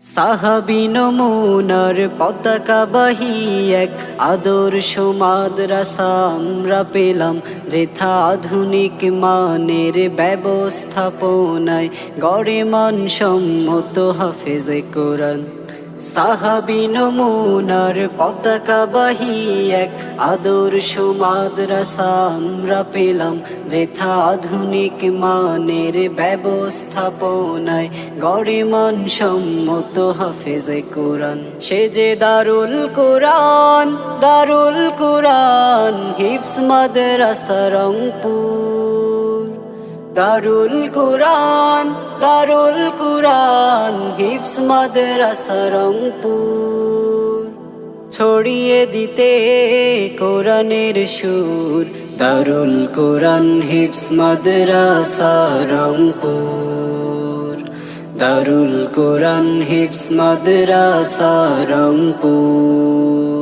সাহাবি নমুনার পতাকা বাহি এক আদর্শ মাদ্রাসা আমরা পেলাম, যেথা আধুনিক মানের ব্যবস্থাপনায় গড়ে মানসম্মত হাফেজে কোরআন। সাহাবি নমুনার পতাকা বাহি এক আদর্শ মাদ্রাসা আমরা পেলাম যেথা আধুনিক মানের ব্যবস্থাপনায় গড়ে মানসম্মত হাফেজে কোরআন। সে যে দারুল কোরআন দারুল কোরআন হিপস মাদ্রাসা রংপুর। দারুল কুরআন দারুল কুরআন হিপস মাদ্রাসা রংপুর। ছড়িয়ে দিতে কোরআনের সুর, দারুল কুরআন হিপস মাদ্রাসা রংপুর। দারুল কুরআন হিপস মাদ্রাসা রংপুর।